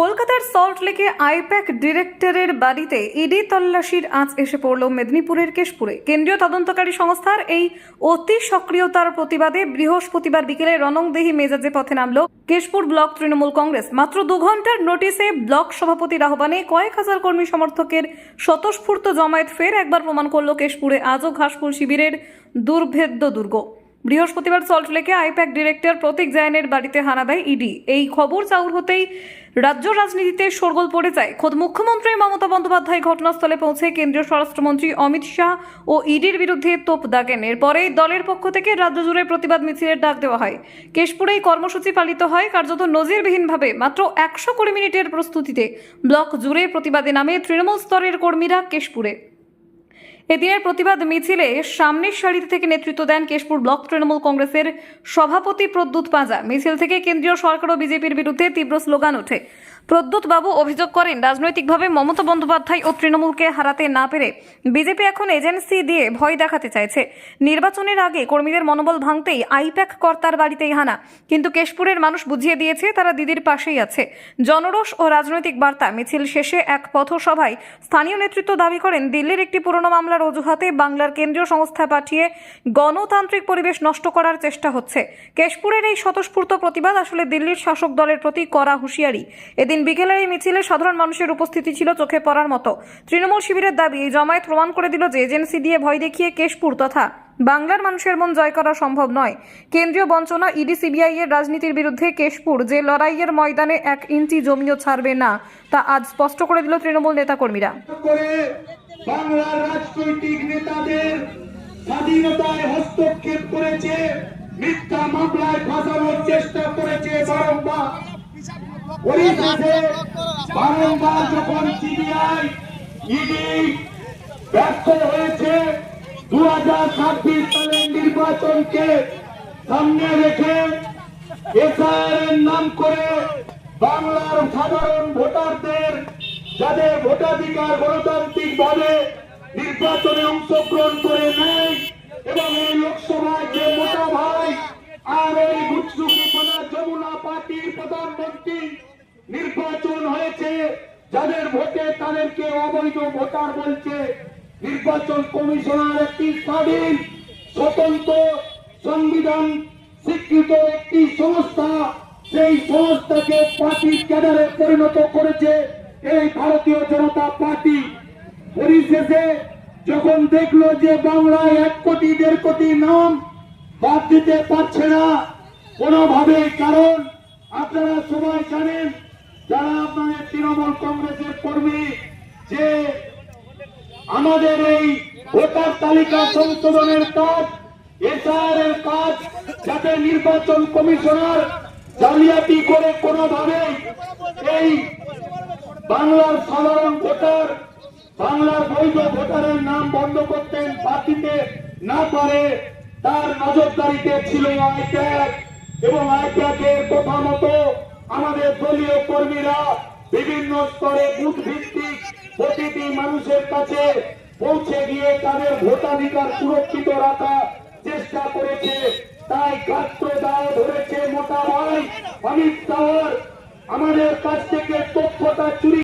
কলকাতার সল্ট লেকে আইপ্যাক ডিরেক্টরের বাড়িতে ইডি তল্লাশির আঁচ এসে পড়ল মেদিনীপুরের কেশপুরে। কেন্দ্রীয় তদন্তকারী সংস্থার এই অতি সক্রিয়তার প্রতিবাদে বৃহস্পতিবার বিকেলে রণংদেহী মেজাজে পথে নামল কেশপুর ব্লক তৃণমূল কংগ্রেস। মাত্র দু ঘণ্টার নোটিশে ব্লক সভাপতির আহ্বানে কয়েক হাজার কর্মী সমর্থকের স্বতঃস্ফূর্ত জমায়েত ফের একবার প্রমাণ করল কেশপুরে আজও ঘাসফুল শিবিরের দুর্ভেদ্য দুর্গ। বৃহস্পতিবার সল্টলেকে আইপ্যাক ডিরেক্টর প্রতীক জায়নের বাড়িতে হানা দেয় ইডি। এই খবর চাউর হতেই রাজ্য রাজনীতিতে শোরগোল পড়ে যায়। খোদ মুখ্যমন্ত্রী মমতা বন্দ্যোপাধ্যায় ঘটনাস্থলে পৌঁছে কেন্দ্রীয় স্বরাষ্ট্রমন্ত্রী অমিত শাহ ও ইডির বিরুদ্ধে তোপ দাগেন। এরপরেই দলের পক্ষ থেকে রাজ্য জুড়ে প্রতিবাদ মিছিলের ডাক দেওয়া হয়। কেশপুরে কর্মসূচি পালিত হয়। কার্যত নজিরবিহীনভাবে মাত্র একশো কুড়ি মিনিটের প্রস্তুতিতে ব্লক জুড়ে প্রতিবাদে নামে তৃণমূল স্তরের কর্মীরা কেশপুরে। এদিনের প্রতিবাদ মিছিলে সামনের সারিতে থেকে নেতৃত্ব দেন কেশপুর ব্লক তৃণমূল কংগ্রেসের সভাপতি প্রদ্যুৎ পাঁজা। মিছিল থেকে কেন্দ্রীয় সরকার ও বিজেপির বিরুদ্ধে তীব্র স্লোগান ওঠে। প্রদ্যুৎ বাবু অভিযোগ করেন, রাজনৈতিকভাবে মমতা বন্দ্যোপাধ্যায় ও তৃণমূলকে হারাতে না পেরে বিজেপি এখন এজেন্সি দিয়ে ভয় দেখাতে চাইছে। নির্বাচনের আগে কর্মীদের মনোবল ভাঙতেই আইপ্যাক কর্তার বাড়িতেই হানা। কিন্তু কেশপুরের মানুষ বুঝিয়ে দিয়েছে, তারা দিদির পাশেই আছে। জনরোষ ও রাজনৈতিক বার্তা, মিছিল শেষে এক পথসভায় স্থানীয় নেতৃত্ব দাবি করেন, দিল্লির একটি পুরনো মামলার অজুহাতে বাংলার কেন্দ্রীয় সংস্থা পাঠিয়ে গণতান্ত্রিক পরিবেশ নষ্ট করার চেষ্টা হচ্ছে। কেশপুরের এই স্বতঃস্ফূর্ত প্রতিবাদ আসলে দিল্লির শাসক দলের প্রতি করা হুঁশিয়ারি। এদিন বিকেলের এই মিছিলে সাধারণ মানুষের উপস্থিতি ছিল চোখে পড়ার মতো। তৃণমূল শিবিরের দাবি, এই জমায়েত প্রমাণ করে দিল যে এজেন্সি দিয়ে ভয় দেখিয়ে কেশপুর তথা বাংলার মানুষের মন জয় করা সম্ভব নয়। কেন্দ্রীয় বঞ্চনা, ইডি, সিবিআই এর রাজনীতির বিরুদ্ধে কেশপুর যে লড়াইয়ের ময়দানে এক ইঞ্চি জমিও ছাড়বে না, তা আজ স্পষ্ট করে দিল তৃণমূল নেতাকর্মীরা। করে বাংলার রাজনৈতিক নেতাদের স্বাধীনতায় হস্তক্ষেপ করেছে, মিথ্যা মামলায় ফাঁসানোর চেষ্টা করেছে বারংবার যখন সিবিআই ইডি ব্যর্থ হয়েছে দু হাজার ছাব্বিশ সালের নির্বাচনকে সামনে রেখে নাম করে বাংলার সাধারণ ভোটারদের, যাদের ভোটাধিকার গণতান্ত্রিক ভাবে নির্বাচনে অংশগ্রহণ করে নেয় এবং এই লোকসভায় যে মোটা ভাই আর এই গুচ্ছুকিপনা যমুনা পার্টির প্রধানমন্ত্রী নির্বাচন হয়েছে, যাদের ভোটে তাদেরকে অবৈধ ভোটার বলছে, নির্বাচন কমিশনার একটি স্বাধীন, স্বতন্ত্র, সংবিধান স্বীকৃত একটি সংস্থা, সেই সংস্থাকে পার্টির ক্যাডারে পরিণত করেছে এই ভারতীয় জনতা পার্টি। পরিশেষে যখন দেখল যে বাংলায় এক কোটি, দেড় কোটি নাম বাদ দিতে পারছে না কোনোভাবে কারণ, আপনারা সবাই জানেন যারা আপনাদের তৃণমূল কংগ্রেসের কর্মী যে আমাদের এই ভোটার তালিকা সংশোধনের কাজ এসআর এর কাজ, যাতে নির্বাচন কমিশনার জালিয়াতি করে কোনোভাবে এই বাংলার সাধারণ ভোটার, বাংলার বৈধ ভোটারের নাম বন্ধ করতে বাতিতে না পারে, তার নজরদারিতে ছিল আইপ্যাক এবং আইপ্যাকের কথা মতো আমাদের দলীয় কর্মীরা বিভিন্ন স্তরে বুথ ভিত্তিক প্রতিটি মানুষের কাছে পৌঁছে গিয়ে তাদের ভোটাধিকার সুরক্ষিত রাখা চেষ্টা করেছে। তাই গাত্র দায় ধরেছে মোটা ভাই অমিত শাহর। আমাদের কাছ থেকে তথ্যটা চুরি